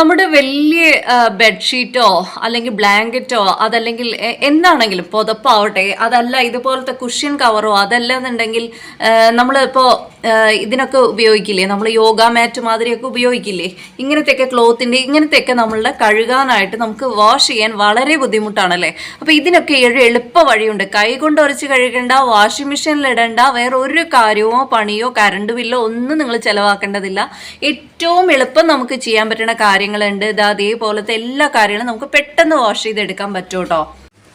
നമ്മുടെ വലിയ ബെഡ്ഷീറ്റോ അല്ലെങ്കിൽ ബ്ലാങ്കറ്റോ അതല്ലെങ്കിൽ എന്താണെങ്കിലും പുതപ്പാവട്ടെ അതല്ല ഇതുപോലത്തെ കുഷ്യൻ കവറോ അതല്ല എന്നുണ്ടെങ്കിൽ നമ്മളിപ്പോൾ ഇതിനൊക്കെ ഉപയോഗിക്കില്ലേ? നമ്മൾ യോഗ മാറ്റ് മാതിരിയൊക്കെ ഉപയോഗിക്കില്ലേ? ഇങ്ങനത്തെയൊക്കെ ക്ലോത്തിന്റെ ഇങ്ങനത്തെയൊക്കെ നമ്മളുടെ കഴുകാനായിട്ട് നമുക്ക് വാഷ് ചെയ്യാൻ വളരെ ബുദ്ധിമുട്ടാണല്ലേ? അപ്പോൾ ഇതിനൊക്കെ ഒരു എളുപ്പ വഴിയുണ്ട്. കൈ കൊണ്ട് ഉരച്ച് കഴുകേണ്ട വാഷിംഗ് മെഷീനിൽ ഇടേണ്ട വേറെ ഒരു കാര്യമോ പണിയോ കറണ്ട് ബില്ലോ ഒന്നും നിങ്ങൾ ചിലവാക്കേണ്ടതില്ല. ഏറ്റവും എളുപ്പം നമുക്ക് ചെയ്യാൻ പറ്റുന്ന കാര്യങ്ങളുണ്ട്. ഇത് അതേപോലത്തെ എല്ലാ കാര്യങ്ങളും നമുക്ക് പെട്ടെന്ന് വാഷ് ചെയ്തെടുക്കാൻ പറ്റും കേട്ടോ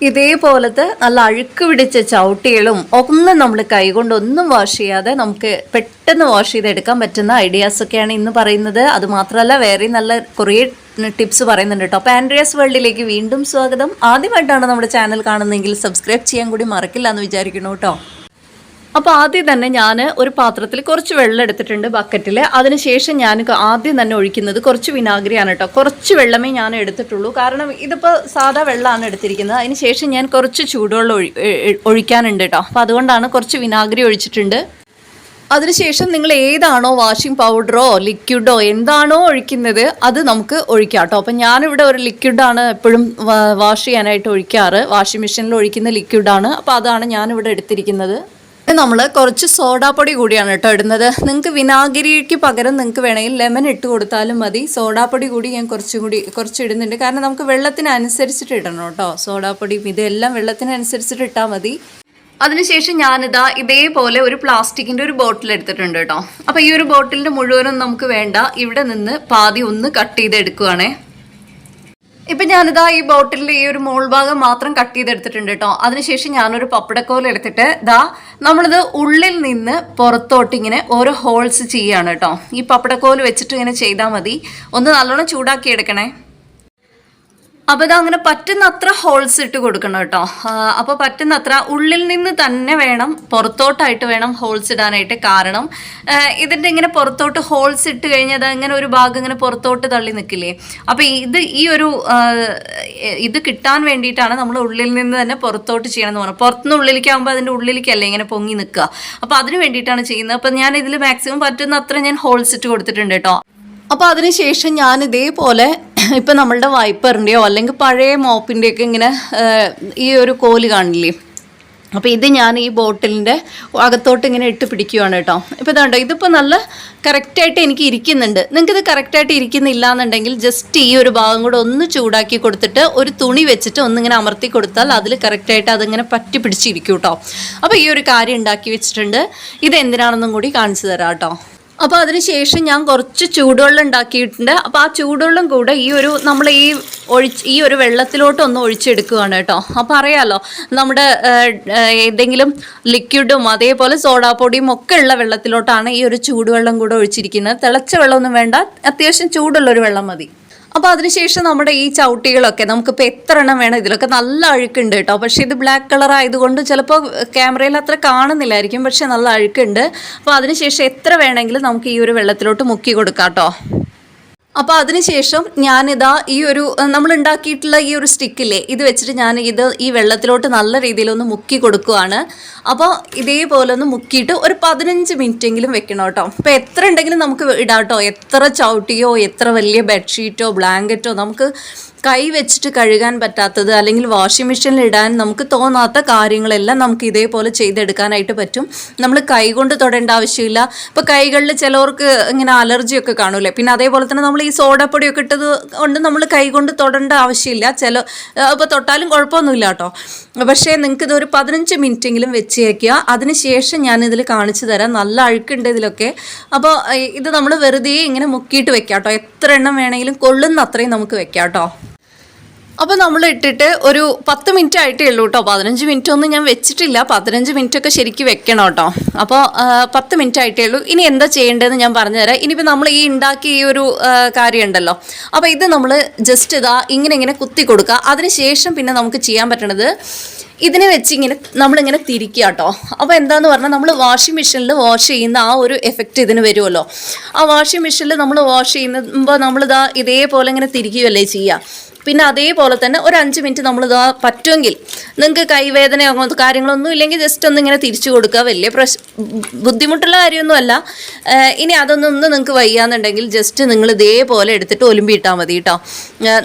ഇതേപോലത്തെ നല്ല അഴുക്ക് പിടിച്ച ചവിട്ടികളും ഒന്നും നമ്മൾ കൈകൊണ്ട് ഒന്നും വാഷ് ചെയ്യാതെ നമുക്ക് പെട്ടെന്ന് വാഷ് ചെയ്തെടുക്കാൻ പറ്റുന്ന ഐഡിയാസ് ഒക്കെയാണ് ഇന്ന് പറയുന്നത്. അത് മാത്രമല്ല വേറെ നല്ല കുറേ ടിപ്സ് പറയുന്നുണ്ട് കേട്ടോ. അപ്പോൾ ആൻഡ്രിയാസ് വേൾഡിലേക്ക് വീണ്ടും സ്വാഗതം. ആദ്യമായിട്ടാണ് നമ്മുടെ ചാനൽ കാണുന്നതെങ്കിൽ സബ്സ്ക്രൈബ് ചെയ്യാൻ കൂടി മറക്കില്ല എന്ന് വിചാരിക്കുന്നു കേട്ടോ. അപ്പോൾ ആദ്യം തന്നെ ഞാൻ ഒരു പാത്രത്തിൽ കുറച്ച് വെള്ളം എടുത്തിട്ടുണ്ട് ബക്കറ്റിൽ അതിനുശേഷം ഞാൻ ആദ്യം തന്നെ ഒഴിക്കുന്നത് കുറച്ച് വിനാഗിരിയാണ് കേട്ടോ കുറച്ച് വെള്ളമേ ഞാൻ എടുത്തിട്ടുള്ളൂ. കാരണം ഇതിപ്പോൾ സാധാ വെള്ളമാണ് എടുത്തിരിക്കുന്നത്. അതിനുശേഷം ഞാൻ കുറച്ച് ചൂടുവെള്ളം ഒഴി ഒഴിക്കാനുണ്ട് കേട്ടോ അപ്പോൾ അതുകൊണ്ടാണ് കുറച്ച് വിനാഗിരി ഒഴിച്ചിട്ടുണ്ട്. അതിനുശേഷം നിങ്ങൾ ഏതാണോ വാഷിംഗ് പൗഡറോ ലിക്വിഡോ എന്താണോ ഒഴിക്കുന്നത് അത് നമുക്ക് ഒഴിക്കാം കേട്ടോ അപ്പം ഞാനിവിടെ ഒരു ലിക്വിഡാണ് എപ്പോഴും വാഷ് ചെയ്യാനായിട്ട് ഒഴിക്കാറ്. വാഷിംഗ് മെഷീനിൽ ഒഴിക്കുന്ന ലിക്വിഡാണ്. അപ്പോൾ അതാണ് ഞാനിവിടെ എടുത്തിരിക്കുന്നത്. നമ്മൾ കുറച്ച് സോഡാപ്പൊടി കൂടിയാണ് കേട്ടോ ഇടുന്നത്. നിങ്ങൾക്ക് വിനാഗിരിക്ക് പകരം നിങ്ങൾക്ക് വേണമെങ്കിൽ ലെമൺ ഇട്ട് കൊടുത്താലും മതി. സോഡാപ്പൊടി കൂടി ഞാൻ കുറച്ചും കൂടി കുറച്ച് ഇടുന്നുണ്ട്. കാരണം നമുക്ക് വെള്ളത്തിനനുസരിച്ചിട്ട് ഇടണം കേട്ടോ. സോഡാപ്പൊടിയും ഇതെല്ലാം വെള്ളത്തിനനുസരിച്ചിട്ട് ഇട്ടാൽ മതി. അതിനുശേഷം ഞാനിതാ ഇതേപോലെ ഒരു പ്ലാസ്റ്റിക്കിന്റെ ഒരു ബോട്ടിൽ എടുത്തിട്ടുണ്ട് കേട്ടോ. അപ്പോൾ ഈ ഒരു ബോട്ടിലിന്റെ മുഴുവനും നമുക്ക് വേണ്ട ഇവിടെ നിന്ന് പാതി ഒന്ന് കട്ട് ചെയ്ത് എടുക്കുവാണേ ഇപ്പൊ ഞാനിതാ ഈ ബോട്ടിലെ ഈ ഒരു മോൾ ഭാഗം മാത്രം കട്ട് ചെയ്തെടുത്തിട്ടുണ്ട് കേട്ടോ അതിനുശേഷം ഞാനൊരു പപ്പടക്കോൽ എടുത്തിട്ട് ദാ നമ്മളിത് ഉള്ളിൽ നിന്ന് പുറത്തോട്ട് ഇങ്ങനെ ഓരോ ഹോൾസ് ചെയ്യാണ് കേട്ടോ ഈ പപ്പടക്കോൽ വെച്ചിട്ട് ഇങ്ങനെ ചെയ്താൽ മതി. ഒന്ന് നല്ലോണം ചൂടാക്കി എടുക്കണേ. അപ്പോൾ ഇത് അങ്ങനെ പറ്റുന്ന അത്ര ഹോൾസ് ഇട്ട് കൊടുക്കണം കേട്ടോ. അപ്പോൾ പറ്റുന്ന അത്ര ഉള്ളിൽ നിന്ന് തന്നെ വേണം പുറത്തോട്ടായിട്ട് വേണം ഹോൾസ് ഇടാനായിട്ട് കാരണം ഇതിന്റെ ഇങ്ങനെ പുറത്തോട്ട് ഹോൾസ് ഇട്ട് കഴിഞ്ഞാൽ അത് ഇങ്ങനെ ഒരു ഭാഗം ഇങ്ങനെ പുറത്തോട്ട് തള്ളി നിൽക്കില്ലേ? അപ്പോൾ ഇത് ഈ ഒരു ഇത് കിട്ടാൻ വേണ്ടിയിട്ടാണ് നമ്മൾ ഉള്ളിൽ നിന്ന് തന്നെ പുറത്തോട്ട് ചെയ്യണമെന്ന് പറഞ്ഞത്. പുറത്തുനിന്ന് ഉള്ളിലേക്ക് ആകുമ്പോൾ അതിന്റെ ഉള്ളിലേക്കല്ലേ ഇങ്ങനെ പൊങ്ങി നിൽക്കുക. അപ്പോൾ അതിന് വേണ്ടിയിട്ടാണ് ചെയ്യുന്നത്. അപ്പോൾ ഞാൻ ഇതിൽ മാക്സിമം പറ്റുന്ന അത്ര ഞാൻ ഹോൾസ് ഇട്ട് കൊടുത്തിട്ടുണ്ട് കേട്ടോ. അപ്പോൾ അതിനുശേഷം ഞാൻ ഇതേപോലെ ഇപ്പം നമ്മളുടെ വൈപ്പറിന്റെയോ അല്ലെങ്കിൽ പഴയ മോപ്പിന്റെയൊക്കെ ഇങ്ങനെ ഈ ഒരു കോൽ കാണില്ലേ? അപ്പോൾ ഇത് ഞാൻ ഈ ബോട്ടിലിന്റെ അകത്തോട്ട് ഇങ്ങനെ ഇട്ട് പിടിക്കുകയാണ് കേട്ടോ. ഇപ്പോൾ ഇതുണ്ടോ ഇതിപ്പോൾ നല്ല കറക്റ്റായിട്ട് എനിക്ക് ഇരിക്കുന്നുണ്ട്. നിങ്ങൾക്കിത് കറക്റ്റായിട്ട് ഇരിക്കുന്നില്ല എന്നുണ്ടെങ്കിൽ ജസ്റ്റ് ഈ ഒരു ഭാഗം കൂടെ ഒന്ന് ചൂടാക്കി കൊടുത്തിട്ട് ഒരു തുണി വെച്ചിട്ട് ഒന്നിങ്ങനെ അമർത്തി കൊടുത്താൽ അതിൽ കറക്റ്റായിട്ട് അതിങ്ങനെ പറ്റി പിടിച്ചിരിക്കും കേട്ടോ. അപ്പോൾ ഈ ഒരു കാര്യം ഉണ്ടാക്കി വെച്ചിട്ടുണ്ട്. ഇത് എന്തിനാണെന്നും കൂടി കാണിച്ചു തരാം കേട്ടോ. അപ്പോൾ അതിനുശേഷം ഞാൻ കുറച്ച് ചൂടുവെള്ളം ഉണ്ടാക്കിയിട്ടുണ്ട്. അപ്പോൾ ആ ചൂടുവെള്ളം കൂടെ ഈ ഒരു നമ്മൾ ഈ ഒഴിച്ച് ഈ ഒരു വെള്ളത്തിലോട്ടൊന്ന് ഒഴിച്ചെടുക്കുകയാണ് കേട്ടോ. അപ്പോൾ അറിയാമല്ലോ നമ്മുടെ ഏതെങ്കിലും ലിക്വിഡും അതേപോലെ സോഡാപ്പൊടിയും ഒക്കെ ഉള്ള വെള്ളത്തിലോട്ടാണ് ഈ ഒരു ചൂടുവെള്ളം കൂടെ ഒഴിച്ചിരിക്കുന്നത്. തിളച്ച വെള്ളമൊന്നും വേണ്ട അത്യാവശ്യം ചൂടുള്ളൊരു വെള്ളം മതി. അപ്പോൾ അതിനുശേഷം നമ്മുടെ ഈ ചവിട്ടികളൊക്കെ നമുക്കിപ്പോൾ എത്ര എണ്ണം വേണം? ഇതിലൊക്കെ നല്ല അഴുക്കുണ്ട് കേട്ടോ പക്ഷെ ഇത് ബ്ലാക്ക് കളർ ആയതുകൊണ്ട് ചിലപ്പോൾ ക്യാമറയിൽ അത്ര കാണുന്നില്ലായിരിക്കും. പക്ഷെ നല്ല അഴുക്കുണ്ട്. അപ്പോൾ അതിനുശേഷം എത്ര വേണമെങ്കിലും നമുക്ക് ഈ ഒരു വെള്ളത്തിലോട്ട് മുക്കി കൊടുക്കാം കേട്ടോ അപ്പോൾ അതിനുശേഷം ഞാനിതാ ഈ ഒരു നമ്മൾ ഉണ്ടാക്കിയിട്ടുള്ള ഈ ഒരു സ്റ്റിക്കില്ലേ ഇത് വെച്ചിട്ട് ഞാൻ ഇത് ഈ വെള്ളത്തിലോട്ട് നല്ല രീതിയിലൊന്ന് മുക്കി കൊടുക്കുവാണ്. അപ്പോൾ ഇതേപോലെ ഒന്ന് മുക്കിയിട്ട് ഒരു പതിനഞ്ച് മിനിറ്റെങ്കിലും വെക്കണം കേട്ടോ. അപ്പോൾ എത്ര ഉണ്ടെങ്കിലും നമുക്ക് ഇടാം കേട്ടോ. എത്ര ചവിട്ടിയോ എത്ര വലിയ ബെഡ്ഷീറ്റോ ബ്ലാങ്കറ്റോ നമുക്ക് കൈ വെച്ചിട്ട് കഴുകാൻ പറ്റാത്തത് അല്ലെങ്കിൽ വാഷിംഗ് മെഷീനിൽ ഇടാൻ നമുക്ക് തോന്നാത്ത കാര്യങ്ങളെല്ലാം നമുക്ക് ഇതേപോലെ ചെയ്തെടുക്കാനായിട്ട് പറ്റും. നമ്മൾ കൈ കൊണ്ട് തൊടേണ്ട ആവശ്യമില്ല. ഇപ്പോൾ കൈകളിൽ ചിലവർക്ക് ഇങ്ങനെ അലർജിയൊക്കെ കാണൂലേ പിന്നെ അതേപോലെ തന്നെ നമ്മൾ ഈ സോഡപ്പൊടിയൊക്കെ ഇട്ടത് കൊണ്ട് നമ്മൾ കൈ കൊണ്ട് തൊടേണ്ട ആവശ്യമില്ല. ചില ഇപ്പോൾ തൊട്ടാലും കുഴപ്പമൊന്നുമില്ല കേട്ടോ. പക്ഷേ നിങ്ങൾക്ക് ഇതൊരു പതിനഞ്ച് മിനിറ്റെങ്കിലും വെച്ച് വയ്ക്കുക അതിനുശേഷം ഇതിൽ കാണിച്ചു തരാം. നല്ല അഴുക്കുണ്ട് ഇതിലൊക്കെ. അപ്പോൾ ഇത് നമ്മൾ വെറുതെ ഇങ്ങനെ മുക്കിയിട്ട് വെക്കാം കേട്ടോ എത്ര എണ്ണം വേണമെങ്കിലും കൊള്ളുന്ന അത്രയും നമുക്ക് വെക്കാം കേട്ടോ അപ്പോൾ നമ്മൾ ഇട്ടിട്ട് ഒരു പത്ത് മിനിറ്റ് ആയിട്ടേ ഉള്ളൂ കേട്ടോ പതിനഞ്ച് മിനിറ്റ് ഒന്നും ഞാൻ വെച്ചിട്ടില്ല. പതിനഞ്ച് മിനിറ്റ് ഒക്കെ ശരിക്ക് വെക്കണം കേട്ടോ അപ്പോൾ പത്ത് മിനിറ്റ് ആയിട്ടേ ഉള്ളൂ ഇനി എന്താ ചെയ്യേണ്ടതെന്ന് ഞാൻ പറഞ്ഞുതരാം. ഇനിയിപ്പോൾ നമ്മൾ ഈ ഉണ്ടാക്കിയ ഈ ഒരു കാര്യം ഉണ്ടല്ലോ അപ്പോൾ ഇത് നമ്മൾ ജസ്റ്റ് ഇതാ ഇങ്ങനെ ഇങ്ങനെ കുത്തി കൊടുക്കുക. അതിനുശേഷം പിന്നെ നമുക്ക് ചെയ്യാൻ പറ്റണത് ഇതിനെ വെച്ച് ഇങ്ങനെ നമ്മളിങ്ങനെ തിരിക്കുക കേട്ടോ അപ്പോൾ എന്താന്ന് പറഞ്ഞാൽ നമ്മൾ വാഷിംഗ് മെഷീനിൽ വാഷ് ചെയ്യുന്ന ആ ഒരു എഫക്റ്റ് ഇതിന് വരുമല്ലോ ആ വാഷിംഗ് മെഷീനിൽ നമ്മൾ വാഷ് ചെയ്യുമ്പോൾ നമ്മളിതാ ഇതേപോലെ ഇങ്ങനെ തിരിക്കുകയല്ലേ ചെയ്യുക പിന്നെ അതേപോലെ തന്നെ ഒരു അഞ്ച് മിനിറ്റ് നമ്മൾ ഇതാ പറ്റുമെങ്കിൽ നിങ്ങൾക്ക് കൈവേദനയോ അങ്ങനത്തെ കാര്യങ്ങളൊന്നും ഇല്ലെങ്കിൽ ജസ്റ്റ് ഒന്ന് ഇങ്ങനെ തിരിച്ചു കൊടുക്കുക. വലിയ പ്രശ് ബുദ്ധിമുട്ടുള്ള കാര്യമൊന്നുമല്ല. ഇനി അതൊന്നും നിങ്ങൾക്ക് വയ്യാന്നുണ്ടെങ്കിൽ ജസ്റ്റ് നിങ്ങൾ ഇതേപോലെ എടുത്തിട്ട് ഒലുമ്പിയിട്ടാൽ മതി കേട്ടോ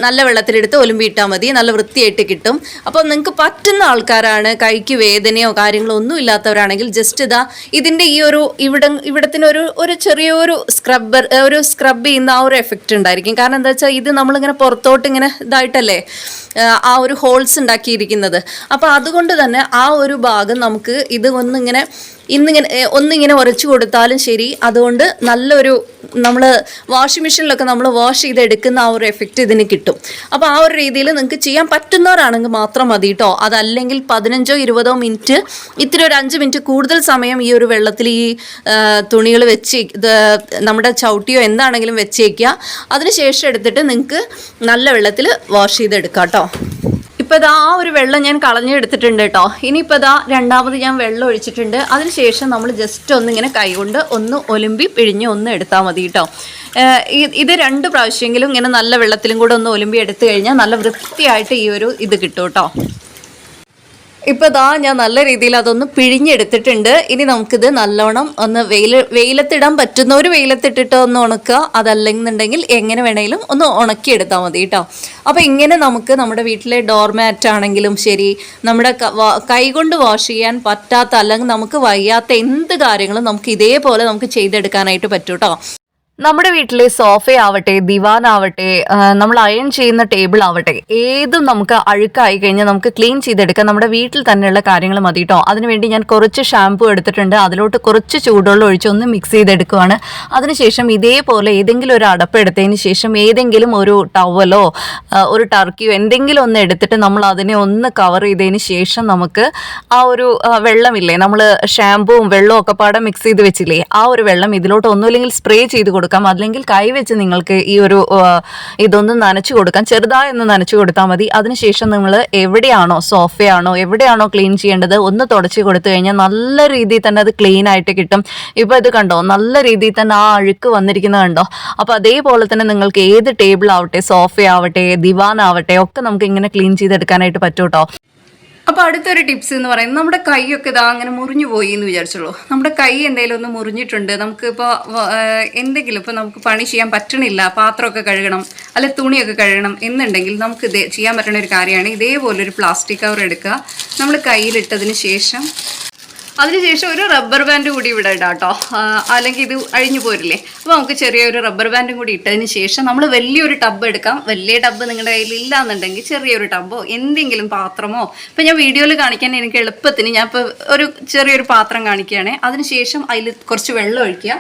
നല്ല വെള്ളത്തിലെടുത്ത് ഒലുമ്പിയിട്ടാൽ മതി. നല്ല വൃത്തിയായിട്ട് കിട്ടും. അപ്പോൾ നിങ്ങൾക്ക് പറ്റുന്ന ആൾക്കാരാണ് കൈക്ക് വേദനയോ കാര്യങ്ങളോ ഒന്നും ഇല്ലാത്തവരാണെങ്കിൽ ജസ്റ്റ് ഇതാ ഇതിന്റെ ഈ ഒരു ഇവിടെ ഇവിടത്തിനൊരു ഒരു ഒരു ചെറിയൊരു സ്ക്രബ്ബർ ഒരു സ്ക്രബ് ചെയ്യുന്ന ആ ഒരു എഫക്റ്റ് ഉണ്ടായിരിക്കും. കാരണം എന്താ വെച്ചാൽ ഇത് നമ്മളിങ്ങനെ പുറത്തോട്ട് ഇങ്ങനെ ഇതായിട്ടല്ലേ? ആ, ഒരു ഹോൾസ് ഉണ്ടാക്കിയിരിക്കുന്നത്. അപ്പോൾ അതുകൊണ്ട് തന്നെ ആ ഒരു ഭാഗം നമുക്ക് ഇത് ഒന്നിങ്ങനെ ഇന്നിങ്ങനെ ഒന്നിങ്ങനെ ഉരച്ചു കൊടുത്താലും ശരി. അതുകൊണ്ട് നല്ലൊരു നമ്മൾ വാഷിംഗ് മെഷീനിലൊക്കെ നമ്മൾ വാഷ് ചെയ്തെടുക്കുന്ന ആ ഒരു എഫക്റ്റ് ഇതിന് കിട്ടും. അപ്പോൾ ആ ഒരു രീതിയിൽ നിങ്ങൾക്ക് ചെയ്യാൻ പറ്റുന്നവരാണെങ്കിൽ മാത്രം മതി കേട്ടോ അതല്ലെങ്കിൽ പതിനഞ്ചോ ഇരുപതോ മിനിറ്റ് ഇത്തിരി ഒരു അഞ്ച് മിനിറ്റ് കൂടുതൽ സമയം ഈ ഒരു വെള്ളത്തിൽ ഈ തുണികൾ വെച്ച് നമ്മുടെ ചവിട്ടിയോ എന്താണെങ്കിലും വെച്ചേക്കുക അതിനുശേഷം എടുത്തിട്ട് നിങ്ങൾക്ക് നല്ല വെള്ളത്തിൽ വാഷ് ചെയ്തെടുക്കാം കേട്ടോ ഇപ്പം ഇതാ ആ ഒരു വെള്ളം ഞാൻ കളഞ്ഞെടുത്തിട്ടുണ്ട് കേട്ടോ ഇനിയിപ്പോൾ ഇതാ രണ്ടാമത് ഞാൻ വെള്ളം ഒഴിച്ചിട്ടുണ്ട്. അതിനുശേഷം നമ്മൾ ജസ്റ്റ് ഒന്നിങ്ങനെ കൈകൊണ്ട് ഒന്ന് ഒലുമ്പി പിഴിഞ്ഞ് ഒന്ന് എടുത്താൽ മതി കേട്ടോ ഇത് രണ്ട് പ്രാവശ്യമെങ്കിലും ഇങ്ങനെ നല്ല വെള്ളത്തിലും കൂടെ ഒന്ന് ഒലുമ്പി എടുത്തു കഴിഞ്ഞാൽ നല്ല വൃത്തിയായിട്ട് ഈ ഒരു ഇത് കിട്ടും കേട്ടോ ഇപ്പൊ ദാ ഞാൻ നല്ല രീതിയിൽ അതൊന്ന് പിഴിഞ്ഞെടുത്തിട്ടുണ്ട്. ഇനി നമുക്കിത് നല്ലോണം ഒന്ന് വെയിൽ വെയിലത്തിടാൻ പറ്റുന്ന ഒരു വെയിലത്തിട്ടിട്ട് ഒന്ന് ഉണക്കുക. അതല്ലെന്നുണ്ടെങ്കിൽ എങ്ങനെ വേണേലും ഒന്ന് ഉണക്കിയെടുത്താൽ മതി കേട്ടോ. അപ്പോൾ ഇങ്ങനെ നമുക്ക് നമ്മുടെ വീട്ടിലെ ഡോർമാറ്റ് ആണെങ്കിലും ശരി നമ്മുടെ കൈകൊണ്ട് വാഷ് ചെയ്യാൻ പറ്റാത്ത അല്ലെങ്കിൽ നമുക്ക് വയ്യാത്ത എന്ത് കാര്യങ്ങളും നമുക്ക് ഇതേപോലെ നമുക്ക് ചെയ്തെടുക്കാനായിട്ട് പറ്റും കേട്ടോ. നമ്മുടെ വീട്ടിലെ സോഫ ആവട്ടെ ദിവാൻ ആവട്ടെ നമ്മൾ അയൺ ചെയ്യുന്ന ടേബിൾ ആവട്ടെ ഏതും നമുക്ക് അഴുക്കായി കഴിഞ്ഞാൽ നമുക്ക് ക്ലീൻ ചെയ്തെടുക്കാം. നമ്മുടെ വീട്ടിൽ തന്നെയുള്ള കാര്യങ്ങൾ മതി കേട്ടോ അതിനുവേണ്ടി ഞാൻ കുറച്ച് ഷാമ്പു എടുത്തിട്ടുണ്ട്. അതിലോട്ട് കുറച്ച് ചൂടുവെള്ളം ഒഴിച്ച് ഒന്ന് മിക്സ് ചെയ്തെടുക്കുവാണ്. അതിനുശേഷം ഇതേപോലെ ഏതെങ്കിലും ഒരു അടപ്പ് എടുത്തതിന് ശേഷം ഏതെങ്കിലും ഒരു ടവലോ ഒരു ടർക്കിയോ എന്തെങ്കിലും ഒന്ന് എടുത്തിട്ട് നമ്മൾ അതിനെ ഒന്ന് കവർ ചെയ്തതിന് ശേഷം നമുക്ക് ആ ഒരു വെള്ളമില്ലേ നമ്മൾ ഷാമ്പുവും വെള്ളവും ഒക്കെ പാടെ മിക്സ് ചെയ്ത് വെച്ചില്ലേ ആ ഒരു വെള്ളം ഇതിലോട്ട് ഒന്നുമില്ലെങ്കിൽ സ്പ്രേ ചെയ്ത് കൊടുക്കാം. അല്ലെങ്കിൽ കൈ വെച്ച് നിങ്ങൾക്ക് ഈ ഒരു ഇതൊന്ന് നനച്ചു കൊടുക്കാം. ചെറുതായി ഒന്ന് നനച്ചു കൊടുത്താൽ മതി. അതിനുശേഷം നിങ്ങൾ എവിടെയാണോ സോഫയാണോ എവിടെയാണോ ക്ലീൻ ചെയ്യേണ്ടത് ഒന്ന് തുടച്ച് കൊടുത്തു കഴിഞ്ഞാൽ നല്ല രീതിയിൽ തന്നെ അത് ക്ലീൻ ആയിട്ട് കിട്ടും. ഇപ്പോൾ ഇത് കണ്ടോ? നല്ല രീതിയിൽ തന്നെ ആ അഴുക്ക് വന്നിരിക്കുന്നത് കണ്ടോ? അപ്പോൾ അതേപോലെ തന്നെ നിങ്ങൾക്ക് ഏത് ടേബിൾ ആവട്ടെ സോഫയാവട്ടെ ദിവാൻ ആവട്ടെ ഒക്കെ നമുക്ക് ഇങ്ങനെ ക്ലീൻ ചെയ്തെടുക്കാനായിട്ട് പറ്റും കേട്ടോ അപ്പോൾ അടുത്തൊരു ടിപ്സ് എന്ന് പറയുന്നത് നമ്മുടെ കൈയൊക്കെ ഇതാ അങ്ങനെ മുറിഞ്ഞു പോയി എന്ന് വിചാരിച്ചുള്ളൂ. നമ്മുടെ കൈ എന്തെങ്കിലും ഒന്ന് മുറിഞ്ഞിട്ടുണ്ട് നമുക്ക് നമുക്കിപ്പോൾ എന്തെങ്കിലും ഇപ്പോൾ നമുക്ക് പണി ചെയ്യാൻ പറ്റണില്ല പാത്രമൊക്കെ കഴുകണം അല്ലെ തുണിയൊക്കെ കഴുകണം എന്നുണ്ടെങ്കിൽ നമുക്ക് ഇത് ചെയ്യാൻ പറ്റുന്ന ഒരു കാര്യമാണ്. ഇതേപോലെ ഒരു പ്ലാസ്റ്റിക് കവർ എടുക്കുക. നമ്മൾ കയ്യിലിട്ടതിന് ശേഷം അതിനുശേഷം ഒരു റബ്ബർ ബാൻഡ് കൂടി ഇവിടെ ഇടാം കേട്ടോ അല്ലെങ്കിൽ ഇത് അഴിഞ്ഞു പോരില്ലേ. അപ്പോൾ നമുക്ക് ചെറിയൊരു റബ്ബർ ബാൻഡും കൂടി ഇട്ടതിന് ശേഷം നമ്മൾ വലിയൊരു ടബ് എടുക്കാം. വലിയ ടബ് നിങ്ങളുടെ കയ്യിൽ ഇല്ല എന്നുണ്ടെങ്കിൽ ചെറിയൊരു ടബോ എന്തെങ്കിലും പാത്രമോ. ഇപ്പം ഞാൻ വീഡിയോയിൽ കാണിക്കാൻ എനിക്ക് എളുപ്പത്തിന് ഞാൻ ഇപ്പോൾ ഒരു ചെറിയൊരു പാത്രം കാണിക്കുകയാണേ. അതിനുശേഷം അതിൽ കുറച്ച് വെള്ളം ഒഴിക്കുക.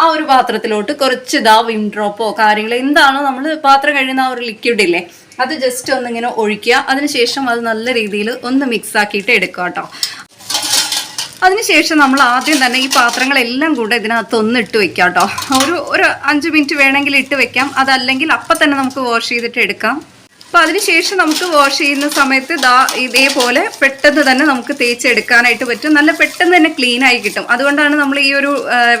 ആ ഒരു പാത്രത്തിലോട്ട് കുറച്ച് ഇതാ വിം ഡ്രോപ്പോ കാര്യങ്ങൾ എന്താണോ നമ്മൾ പാത്രം കഴിയുന്ന ആ ഒരു ലിക്വിഡ് ഇല്ലേ അത് ജസ്റ്റ് ഒന്നിങ്ങനെ ഒഴിക്കുക. അതിനുശേഷം അത് നല്ല രീതിയിൽ ഒന്ന് മിക്സ് ആക്കിയിട്ട് എടുക്കുക കേട്ടോ. അതിനുശേഷം നമ്മൾ ആദ്യം തന്നെ ഈ പാത്രങ്ങളെല്ലാം കൂടെ ഇതിനകത്ത് ഒന്ന് ഇട്ട് വെക്കാം കേട്ടോ. ഒരു ഒരു അഞ്ച് മിനിറ്റ് വേണമെങ്കിൽ ഇട്ട് വെക്കാം. അതല്ലെങ്കിൽ അപ്പം തന്നെ നമുക്ക് വാഷ് ചെയ്തിട്ട് എടുക്കാം. അപ്പോൾ അതിനുശേഷം നമുക്ക് വാഷ് ചെയ്യുന്ന സമയത്ത് ദാ ഇതേപോലെ പെട്ടെന്ന് തന്നെ നമുക്ക് തേച്ചെടുക്കാനായിട്ട് പറ്റും. നല്ല പെട്ടെന്ന് തന്നെ ക്ലീൻ ആയി കിട്ടും. അതുകൊണ്ടാണ് നമ്മൾ ഈ ഒരു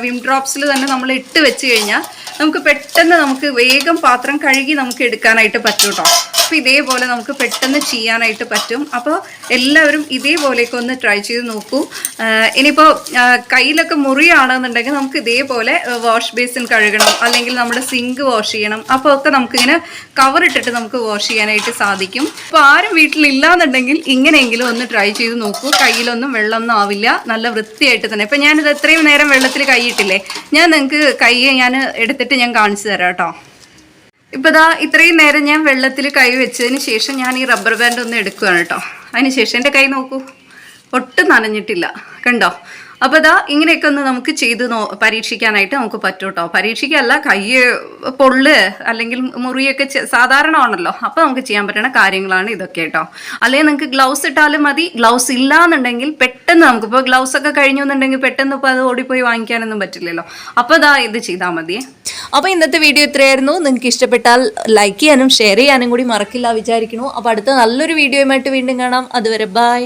വിം ഡ്രോപ്സിൽ തന്നെ നമ്മൾ ഇട്ട് വെച്ച് കഴിഞ്ഞാൽ നമുക്ക് പെട്ടെന്ന് നമുക്ക് വേഗം പാത്രം കഴുകി നമുക്ക് എടുക്കാനായിട്ട് പറ്റും കേട്ടോ അപ്പോൾ ഇതേപോലെ നമുക്ക് പെട്ടെന്ന് ചെയ്യാനായിട്ട് പറ്റും. അപ്പോൾ എല്ലാവരും ഇതേപോലെയൊക്കെ ഒന്ന് ട്രൈ ചെയ്ത് നോക്കൂ. ഇനിയിപ്പോൾ കയ്യിലൊക്കെ മുറിയാണെന്നുണ്ടെങ്കിൽ നമുക്ക് ഇതേപോലെ വാഷ് ബേസിൻ കഴുകണം. അല്ലെങ്കിൽ നമ്മുടെ സിങ്ക് വാഷ് ചെയ്യണം. അപ്പോൾ ഒക്കെ നമുക്കിങ്ങനെ കവർ ഇട്ടിട്ട് നമുക്ക് വാഷ് ചെയ്യാനായിട്ട് സാധിക്കും. അപ്പോൾ ആരും വീട്ടിലില്ലാന്നുണ്ടെങ്കിൽ ഇങ്ങനെയെങ്കിലും ഒന്ന് ട്രൈ ചെയ്ത് നോക്കൂ. കയ്യിലൊന്നും വെള്ളമൊന്നും ആവില്ല. നല്ല വൃത്തിയായിട്ട് തന്നെ. ഇപ്പം ഞാനിത് എത്രയും നേരം വെള്ളത്തിൽ കൈയിട്ടില്ലേ? ഞാൻ നിങ്ങൾക്ക് കൈ ഞാൻ എടുത്തിട്ട് ഞാൻ കാണിച്ചു തരാം കേട്ടോ. ഇപ്പൊ ദാ ഇത്രയും നേരം ഞാൻ വെള്ളത്തിൽ കൈ വെച്ചതിന് ശേഷം ഞാൻ ഈ റബ്ബർ ബാൻഡ് ഒന്ന് എടുക്കുകയാണ് കേട്ടോ. അതിന് ശേഷം എന്റെ കൈ നോക്കൂ. ഒട്ടും നനഞ്ഞിട്ടില്ല. കണ്ടോ? അപ്പോൾ ഇതാ ഇങ്ങനെയൊക്കെ ഒന്ന് നമുക്ക് ചെയ്ത് നോ പരീക്ഷിക്കാനായിട്ട് നമുക്ക് പറ്റും കേട്ടോ പരീക്ഷിക്കല്ല കൈ പൊള്ള് അല്ലെങ്കിൽ മുറിയൊക്കെ സാധാരണ ആണല്ലോ അപ്പോൾ നമുക്ക് ചെയ്യാൻ പറ്റുന്ന കാര്യങ്ങളാണ് ഇതൊക്കെ കേട്ടോ അല്ലെങ്കിൽ നിങ്ങൾക്ക് ഗ്ലൗസ് ഇട്ടാലും മതി. ഗ്ലൗസ് ഇല്ല എന്നുണ്ടെങ്കിൽ പെട്ടെന്ന് നമുക്കിപ്പോൾ ഗ്ലൗസ് ഒക്കെ കഴിഞ്ഞു എന്നുണ്ടെങ്കിൽ പെട്ടെന്ന് ഇപ്പോൾ അത് ഓടിപ്പോയി വാങ്ങിക്കാനൊന്നും പറ്റില്ലല്ലോ. അപ്പോൾ ഇതാ ഇത് ചെയ്താൽ മതി. അപ്പോൾ ഇന്നത്തെ വീഡിയോ ഇത്രയായിരുന്നു. നിങ്ങൾക്ക് ഇഷ്ടപ്പെട്ടാൽ ലൈക്ക് ചെയ്യാനും ഷെയർ ചെയ്യാനും കൂടി മറക്കില്ല വിചാരിക്കുന്നു. അപ്പോൾ അടുത്ത നല്ലൊരു വീഡിയോയുമായിട്ട് വീണ്ടും കാണാം. അതുവരെ ബൈ